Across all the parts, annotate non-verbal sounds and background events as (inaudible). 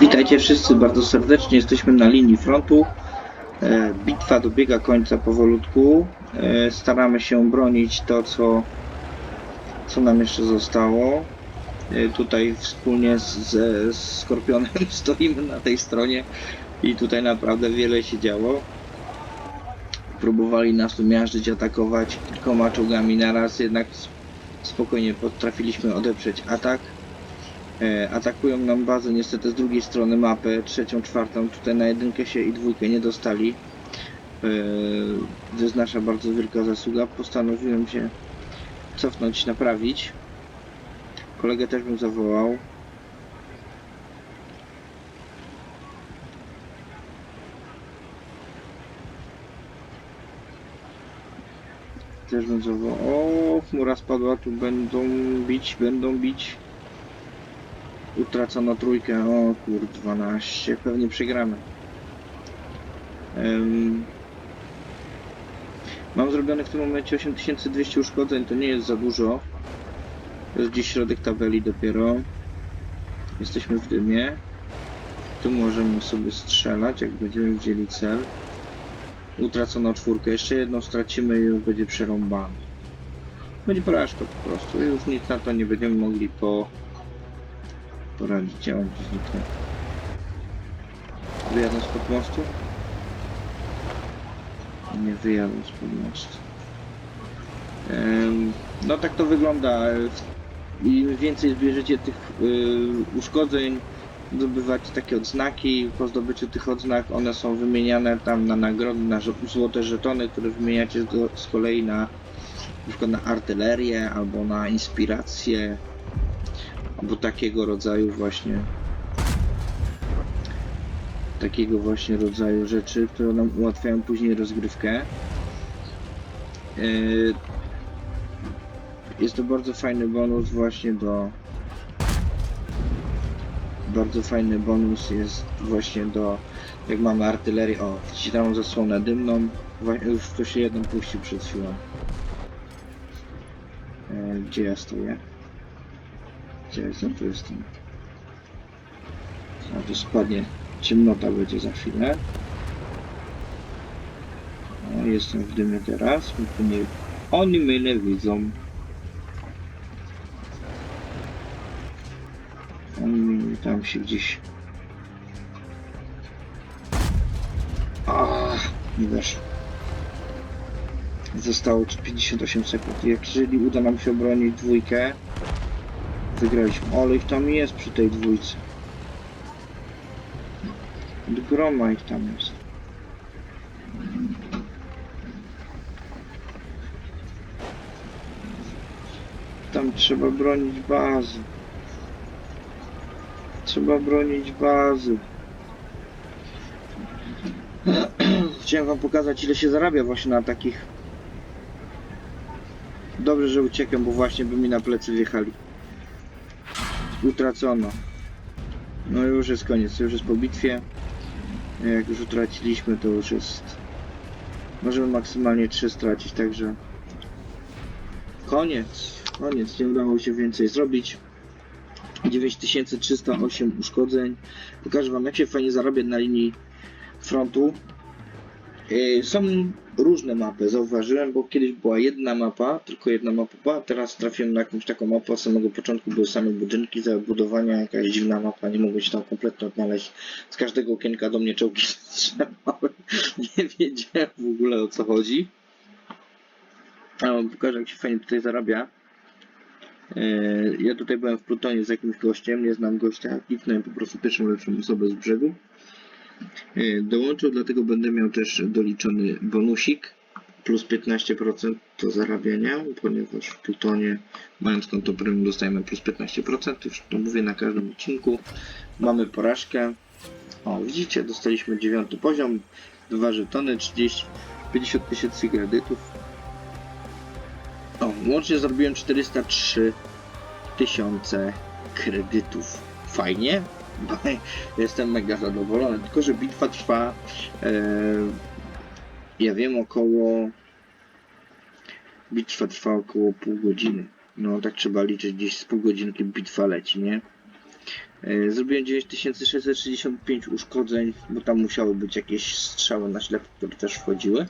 Witajcie wszyscy bardzo serdecznie. Jesteśmy na linii frontu. E, Bitwa dobiega końca powolutku. E, Staramy się bronić to, co, co nam jeszcze zostało. E, Tutaj wspólnie z, ze Skorpionem (laughs) stoimy na tej stronie i tutaj naprawdę wiele się działo. Próbowali nas tu miażdżyć, atakować kilkoma czołgami naraz, jednak spokojnie potrafiliśmy odeprzeć atak. E, atakują nam bazę niestety z drugiej strony mapy, trzecią, czwartą, tutaj na jedynkę się i dwójkę nie dostali. E, to jest nasza bardzo wielka zasługa. Postanowiłem się cofnąć, naprawić. Kolegę też bym zawołał. Też bym zawołał. O, chmura spadła, tu będą bić, będą bić. Utracono trójkę. O kur 12. Pewnie przegramy. Em, Mam zrobione w tym momencie 8200 uszkodzeń. To nie jest za dużo. To jest gdzieś środek tabeli dopiero. Jesteśmy w dymie. Tu możemy sobie strzelać, jak będziemy wzięli cel. Utracono czwórkę. Jeszcze jedną stracimy i już będzie przerąbane. Będzie porażka po prostu. Już nic na to nie będziemy mogli po poradzić. Gdzie on tu zniknął? Wyjadą spod mostu? Nie wyjadą spod mostu. Em, No tak to wygląda. Im więcej zbierzecie tych y, uszkodzeń, zdobywacie takie odznaki. Po zdobyciu tych odznak one są wymieniane tam na nagrody, na złote żetony, które wymieniacie z, z kolei na, na na artylerię albo na inspirację albo takiego rodzaju właśnie takiego właśnie rodzaju rzeczy, które nam ułatwiają później rozgrywkę. Yy, Jest to bardzo fajny bonus właśnie do bardzo fajny bonus jest właśnie do jak mamy artylerię, o mam zasłonę dymną już to się jeden puścił przed chwilą Yy, gdzie ja stoję? Gdzie jestem? Tu jestem. A tu spadnie. Ciemnota będzie za chwilę. O, jestem w dymie teraz. Nie... Oni mnie nie widzą. Oni tam się gdzieś... A, nie weszło. Zostało 58 sekund. Jeżeli uda nam się obronić dwójkę, wygraliśmy. Ale ich tam jest przy tej dwójce. Groma ich tam jest. Tam trzeba bronić bazy. Trzeba bronić bazy. (clears throat) Chciałem wam pokazać ile się zarabia właśnie na takich. Dobrze, że uciekłem, bo właśnie by mi na plecy wjechali. Utracono. No już jest koniec, już jest po bitwie. Jak już utraciliśmy, to już jest... Możemy maksymalnie 3 stracić, także... Koniec, koniec, nie udało się więcej zrobić. 9308 uszkodzeń. Pokażę wam jak się fajnie zarabia na linii frontu. Yy, Są różne mapy, zauważyłem, bo kiedyś była jedna mapa, tylko jedna mapa, była, teraz trafiłem na jakąś taką mapę, od samego początku były same budynki, zabudowania, jakaś dziwna mapa, nie mogłem się tam kompletnie odnaleźć. Z każdego okienka do mnie czołgi (laughs) strzelały, nie wiedziałem w ogóle o co chodzi. A pokażę jak się fajnie tutaj zarabia. Yy, Ja tutaj byłem w Plutonie z jakimś gościem, nie znam gościa, kliknąłem po prostu pierwszą lepszą osobę z brzegu. Yy, Dołączył, dlatego będę miał też doliczony bonusik plus 15% do zarabiania, ponieważ w Plutonie mając konto premium dostajemy plus 15%, już to mówię na każdym odcinku. Mamy porażkę. O, widzicie, dostaliśmy dziewiąty poziom, dwa żetony, 30, 50 tysięcy kredytów. O, łącznie zrobiłem 403 tysiące kredytów. Fajnie? Jestem mega zadowolony, tylko że bitwa trwa, e, ja wiem, około, bitwa trwa około pół godziny. No tak trzeba liczyć, gdzieś z pół godzinki bitwa leci, nie? E, Zrobiłem 9665 uszkodzeń, bo tam musiały być jakieś strzały na ślep, które też wchodziły.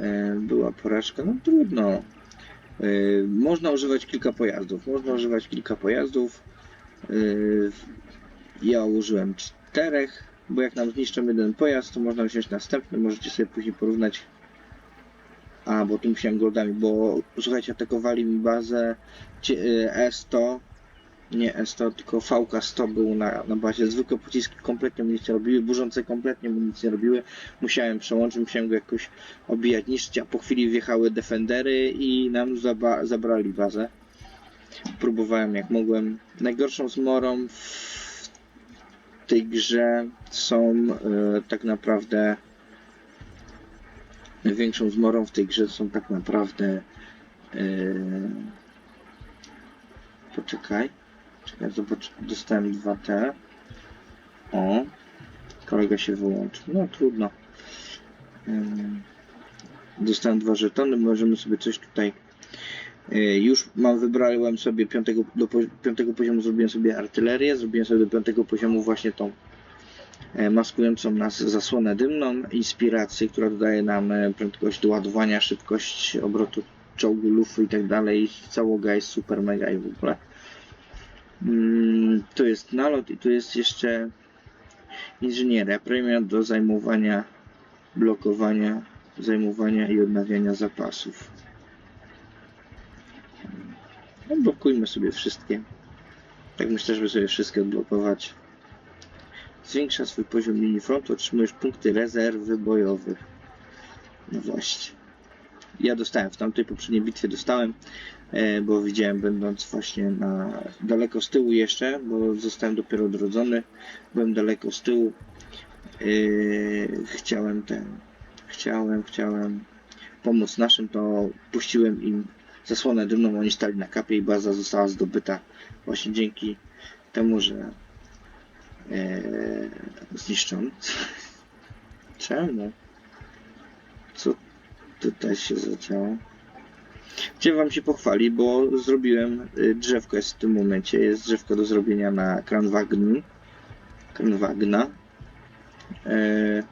E, Była porażka, no trudno. E, Można używać kilka pojazdów. Można używać kilka pojazdów. E, Ja użyłem czterech, bo jak nam zniszczą jeden pojazd, to można wziąć następny. Możecie sobie później porównać. A, bo tu musiałem goldami, bo słuchajcie, atakowali mi bazę cie- e, E100 nie S100, tylko VK100 był na, na bazie. Zwykłe pociski kompletnie mu nic nie robiły, burzące kompletnie mu nic nie robiły. Musiałem przełączyć, musiałem go jakoś obijać, niszczyć, a po chwili wjechały Defendery i nam zaba- zabrali bazę. Próbowałem jak mogłem. Najgorszą zmorą w tej grze są e, tak naprawdę największą zmorą w tej grze są tak naprawdę e, poczekaj Czekaj, zobacz, dostałem 2T. O, kolega się wyłączył. No trudno. Ym, Dostałem dwa żetony, możemy sobie coś tutaj. Y, Już mam, wybrałem sobie piątego, do piątego poziomu, zrobiłem sobie artylerię, zrobiłem sobie do piątego poziomu właśnie tą e, maskującą nas zasłonę dymną, inspirację, która dodaje nam e, prędkość doładowania, szybkość obrotu czołgu, lufy i tak dalej. Załoga jest super mega i w ogóle. Mm, Tu jest nalot i tu jest jeszcze inżynieria. Premia do zajmowania, blokowania, zajmowania i odnawiania zapasów. No, blokujmy sobie wszystkie. Tak myślę, żeby sobie wszystkie odblokować. Zwiększa swój poziom linii frontu, otrzymujesz punkty rezerwy bojowych. No właśnie. Ja dostałem w tamtej poprzedniej bitwie dostałem e, bo widziałem będąc właśnie na daleko z tyłu jeszcze, bo zostałem dopiero odrodzony, byłem daleko z tyłu. E, chciałem ten, chciałem, chciałem pomóc naszym, to puściłem im zasłonę dymną, oni stali na kapie i baza została zdobyta właśnie dzięki temu, że e, zniszczono. (laughs) Czemu? Co tutaj się zadziało? Chciałem wam się pochwalić, bo zrobiłem y, drzewko jest w tym momencie. Jest drzewko do zrobienia na Kranwagnu. Kranwagna. E,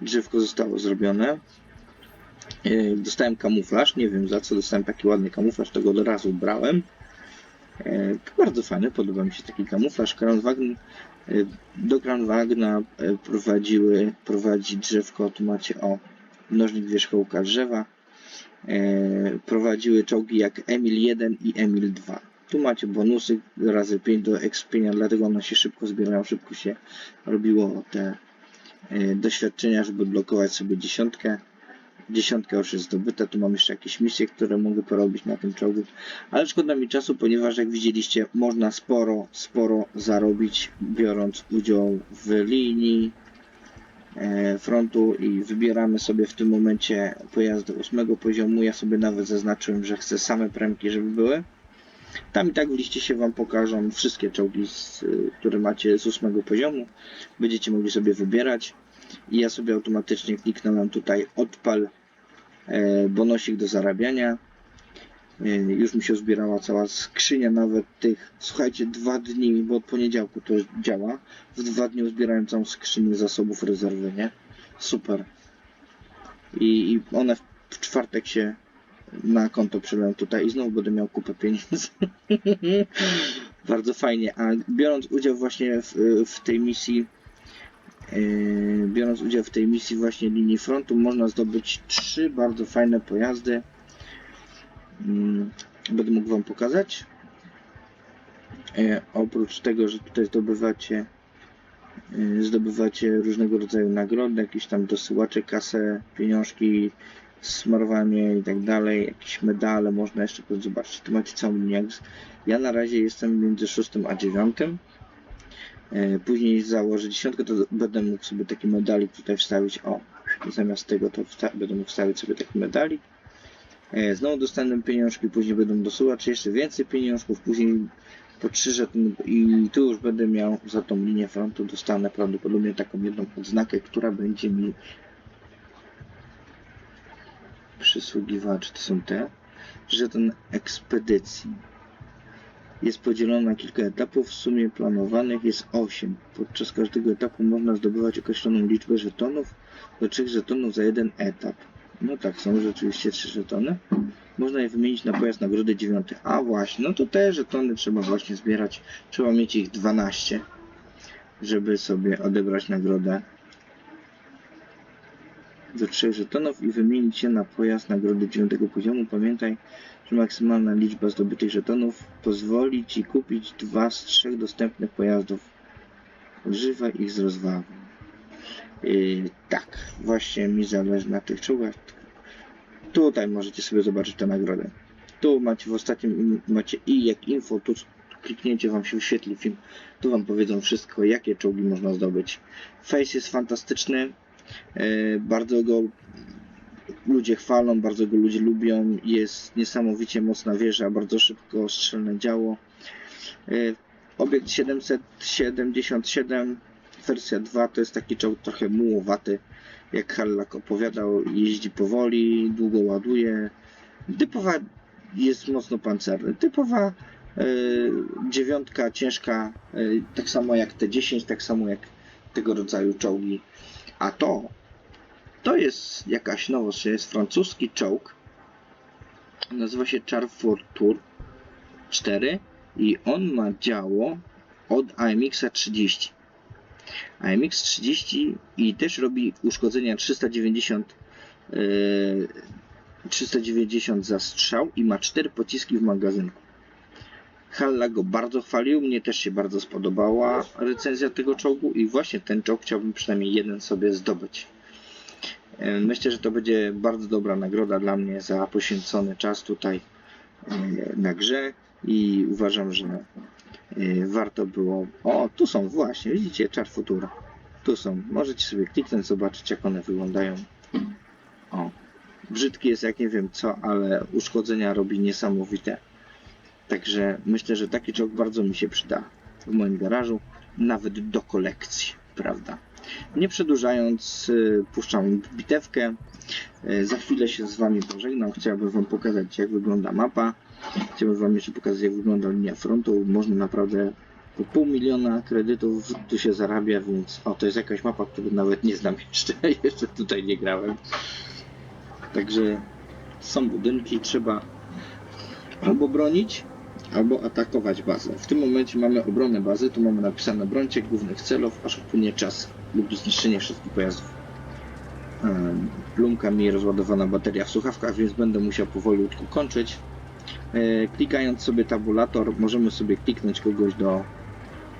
drzewko zostało zrobione. E, dostałem kamuflaż, nie wiem za co dostałem taki ładny kamuflaż, tego od razu brałem. E, bardzo fajny, podoba mi się taki kamuflaż. Kranwagn, e, do Kranwagna prowadziły, prowadzi drzewko, tu macie o mnożnik wierzchołka drzewa prowadziły czołgi jak Emil 1 i Emil 2. Tu macie bonusy razy 5 do expienia, dlatego one się szybko zbierają, szybko się robiło te doświadczenia, żeby blokować sobie dziesiątkę. Dziesiątka już jest zdobyta, tu mam jeszcze jakieś misje, które mogę porobić na tym czołgu, ale szkoda mi czasu, ponieważ jak widzieliście, można sporo, sporo zarobić, biorąc udział w linii e, frontu i wybieramy sobie w tym momencie pojazdy ósmego poziomu. Ja sobie nawet zaznaczyłem, że chcę same premki, żeby były. Tam i tak w liście się Wam pokażą wszystkie czołgi, y, które macie z ósmego poziomu. Będziecie mogli sobie wybierać. I ja sobie automatycznie kliknąłem tutaj odpal e, bonusik do zarabiania. E, Już mi się zbierała cała skrzynia nawet tych, słuchajcie, dwa dni, bo od poniedziałku to działa. W dwa dni uzbierałem całą skrzynię zasobów rezerwy, nie? Super. I, i one w, w czwartek się na konto przelałem tutaj i znowu będę miał kupę pieniędzy. (laughs) Bardzo fajnie. A biorąc udział właśnie w, w tej misji, biorąc udział w tej misji właśnie linii frontu, można zdobyć trzy bardzo fajne pojazdy. Mm, Będę mógł Wam pokazać. E, oprócz tego, że tutaj zdobywacie e, zdobywacie różnego rodzaju nagrody, jakieś tam dosyłacze, kasę, pieniążki, smarowanie i tak dalej, jakieś medale, można jeszcze zobaczyć, tu macie całą linię. Ja na razie jestem między 6 a 9. E, Później założę dziesiątkę, to będę mógł sobie taki medalik tutaj wstawić. O, zamiast tego to będę mógł wstawić sobie taki medalik. E, Znowu dostanę pieniążki, później będą dosyłać jeszcze więcej pieniążków, później po trzy i tu już będę miał za tą linię frontu dostanę prawdopodobnie taką jedną odznakę, która będzie mi przysługiwała, czy to są te, żeton ekspedycji. Jest podzielona na kilka etapów, w sumie planowanych jest 8. Podczas każdego etapu można zdobywać określoną liczbę żetonów, do 3 żetonów za jeden etap. No tak, są rzeczywiście 3 żetony. Można je wymienić na pojazd nagrody 9. A właśnie, no to te żetony trzeba właśnie zbierać. Trzeba mieć ich 12, żeby sobie odebrać nagrodę do 3 żetonów i wymienić je na pojazd nagrody 9 poziomu. Pamiętaj, że maksymalna liczba zdobytych żetonów pozwoli Ci kupić dwa z trzech dostępnych pojazdów. Używaj ich z rozwagą. Yy, tak, właśnie mi zależy na tych czołgach. Tutaj możecie sobie zobaczyć tę nagrodę. Tu macie w ostatnim macie i jak info, tu kliknięcie wam się wyświetli film. Tu wam powiedzą wszystko, jakie czołgi można zdobyć. Face jest fantastyczny. Yy, bardzo go ludzie chwalą, bardzo go ludzie lubią. Jest niesamowicie mocna wieża, bardzo szybko strzelne działo. Yy, Obiekt 777 wersja 2 to jest taki czołg trochę mułowaty. Jak Hallak opowiadał, jeździ powoli, długo ładuje. Typowa jest mocno pancerny. Typowa yy, dziewiątka ciężka, yy, tak samo jak te 10, tak samo jak tego rodzaju czołgi. A to, to jest jakaś nowość, to jest francuski czołg. Nazywa się Charfort Tour 4 i on ma działo od AMX-a 30. AMX 30 i też robi uszkodzenia 390 yy, 390 za strzał i ma 4 pociski w magazynku. Halla go bardzo chwalił, mnie też się bardzo spodobała recenzja tego czołgu i właśnie ten czołg chciałbym przynajmniej jeden sobie zdobyć. Yy, Myślę, że to będzie bardzo dobra nagroda dla mnie za poświęcony czas tutaj yy, na grze i uważam, że yy, warto było. O, tu są właśnie, widzicie, czar futura. Tu są. Możecie sobie kliknąć, zobaczyć jak one wyglądają. O, brzydki jest jak nie wiem co, ale uszkodzenia robi niesamowite. Także myślę, że taki czołg bardzo mi się przyda w moim garażu, nawet do kolekcji, prawda? Nie przedłużając, y, puszczam bitewkę. Y, Za chwilę się z Wami pożegnam. Chciałbym Wam pokazać, jak wygląda mapa. Chciałbym Wam jeszcze pokazać, jak wygląda linia frontu. Można naprawdę po pół miliona kredytów tu się zarabia, więc o, to jest jakaś mapa, którą nawet nie znam (laughs) jeszcze. jeszcze tutaj nie grałem. Także są budynki, trzeba albo bronić, albo atakować bazę. W tym momencie mamy obronę bazy, tu mamy napisane brońcie głównych celów, aż upłynie czas lub zniszczenie wszystkich pojazdów. Plumka mi rozładowana bateria w słuchawkach, więc będę musiał powolutku kończyć. E, Klikając sobie tabulator, możemy sobie kliknąć kogoś do,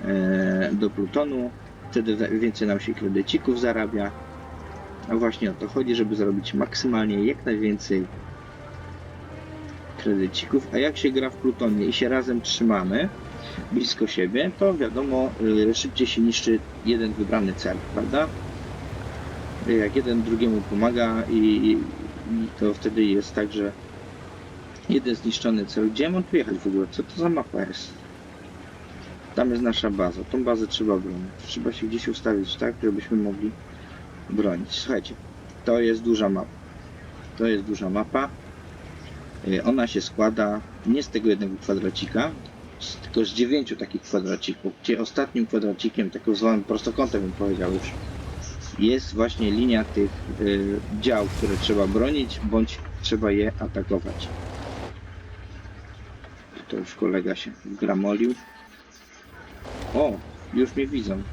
e, do Plutonu. Wtedy więcej nam się kredycików zarabia. A właśnie o to chodzi, żeby zarobić maksymalnie jak najwięcej kredycików. A jak się gra w Plutonie i się razem trzymamy blisko siebie, to wiadomo, y, szybciej się niszczy jeden wybrany cel, prawda? Y, Jak jeden drugiemu pomaga i, i to wtedy jest tak, że jeden zniszczony cel. Gdzie mam tu jechać w ogóle? Co to za mapa jest? Tam jest nasza baza. Tą bazę trzeba bronić. Trzeba się gdzieś ustawić tak, żebyśmy mogli bronić. Słuchajcie, to jest duża mapa. To jest duża mapa. Y, Ona się składa nie z tego jednego kwadracika, tylko z dziewięciu takich kwadracików, gdzie ostatnim kwadracikiem, takim zwanym prostokątem bym powiedział już, jest właśnie linia tych y, dział, które trzeba bronić, bądź trzeba je atakować. To już kolega się gramolił. O, już mnie widzą.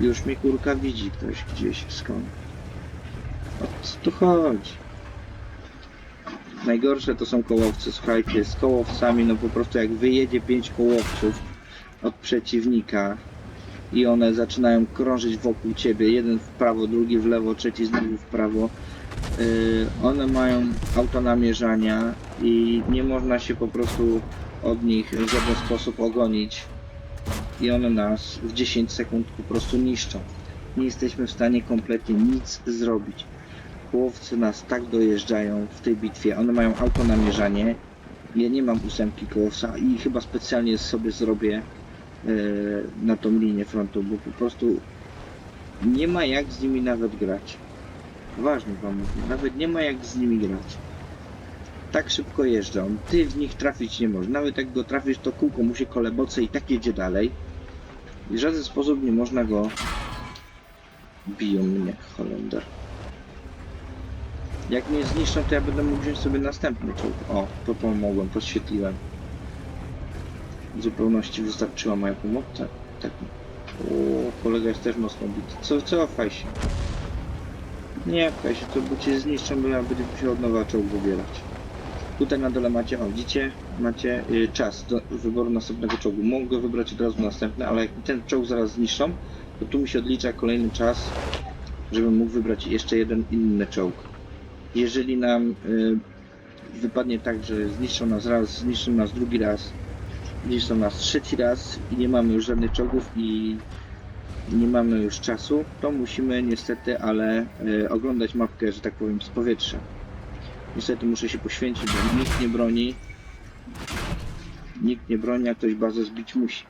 Już mnie kurka widzi ktoś gdzieś skąd. O co tu chodzi? Najgorsze to są kołowce, słuchajcie, z kołowcami, no po prostu jak wyjedzie pięć kołowców od przeciwnika i one zaczynają krążyć wokół ciebie, jeden w prawo, drugi w lewo, trzeci znowu w prawo, yy, one mają auto namierzania i nie można się po prostu od nich w żaden sposób ogonić i one nas w 10 sekund po prostu niszczą. Nie jesteśmy w stanie kompletnie nic zrobić kołowcy nas tak dojeżdżają w tej bitwie. One mają auto namierzanie. Ja nie mam ósemki kołowca i chyba specjalnie sobie zrobię e, na tą linię frontu, bo po prostu nie ma jak z nimi nawet grać. Ważnie wam mówię, nawet nie ma jak z nimi grać. tak szybko jeżdżą, ty w nich trafić nie możesz. Nawet jak go trafisz, to kółko mu się koleboce i tak jedzie dalej. I w żaden sposób nie można go... Biją mnie, Holender. Jak mnie zniszczą, to ja będę mógł wziąć sobie następny czołg. O, to pomogłem, podświetliłem. W zupełności wystarczyła moja pomoc. Tak, tak. O, kolega jest też mocno bity. Co, cofaj się. Nie pchaj się, to bo cię zniszczą, bo ja będę musiał od nowa czołg wybierać. Tutaj na dole macie, o widzicie, macie y, czas do wyboru następnego czołgu. Mogę wybrać od razu następny, ale jak ten czołg zaraz zniszczą, to tu mi się odlicza kolejny czas, żebym mógł wybrać jeszcze jeden inny czołg. Jeżeli nam y, wypadnie tak, że zniszczą nas raz, zniszczą nas drugi raz, zniszczą nas trzeci raz i nie mamy już żadnych czołgów i nie mamy już czasu, to musimy niestety, ale y, oglądać mapkę, że tak powiem, z powietrza. Niestety muszę się poświęcić, bo nikt nie broni. Nikt nie broni, a ktoś bazę zbić musi.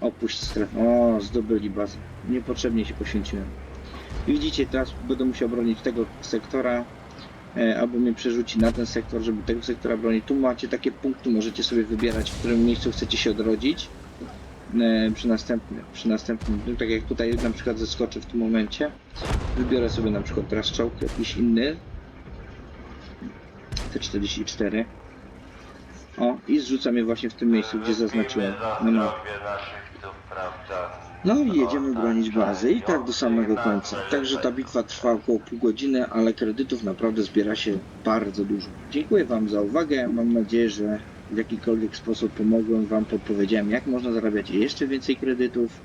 Opuść strefę. O, zdobyli bazę. Niepotrzebnie się poświęciłem. Widzicie, teraz będę musiał bronić tego sektora, e, albo mnie przerzuci na ten sektor, żeby tego sektora bronić. Tu macie takie punkty, możecie sobie wybierać, w którym miejscu chcecie się odrodzić. E, przy następnym, przy następnym, tak jak tutaj na przykład zeskoczę w tym momencie, wybiorę sobie na przykład teraz czołg jakiś inny, T44. O, i zrzucam je właśnie w tym miejscu, gdzie zaznaczyłem. No, no. I jedziemy bronić bazy i tak do samego końca. Także ta bitwa trwa około pół godziny, ale kredytów naprawdę zbiera się bardzo dużo. Dziękuję Wam za uwagę. Mam nadzieję, że w jakikolwiek sposób pomogłem Wam, podpowiedziałem jak można zarabiać jeszcze więcej kredytów.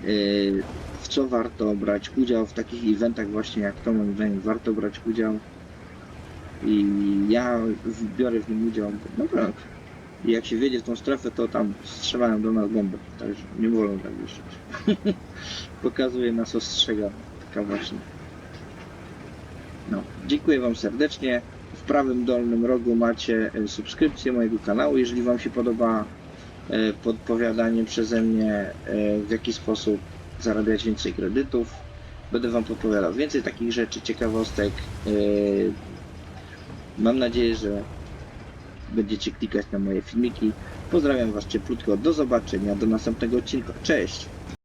Yy, W co warto brać udział w takich eventach właśnie jak to moim zdaniem warto brać udział. I ja biorę w nim udział, naprawdę. I jak się wiedzie w tą strefę, to tam strzelają do nas bomby. Także nie wolno tak jeździć. (laughs) Pokazuje nas, ostrzega. Taka właśnie. No, dziękuję Wam serdecznie. W prawym dolnym rogu macie e, subskrypcję mojego kanału. Jeżeli Wam się podoba e, podpowiadanie przeze mnie, e, w jaki sposób zarabiać więcej kredytów, będę Wam podpowiadał więcej takich rzeczy, ciekawostek. Mam nadzieję, że będziecie klikać na moje filmiki. Pozdrawiam Was cieplutko. Do zobaczenia. Do następnego odcinka. Cześć!